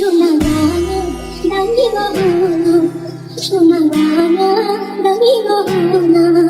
Shumagana, Dangi Mahana, Shumagana, Dangi Mahana.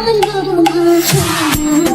我已不做了这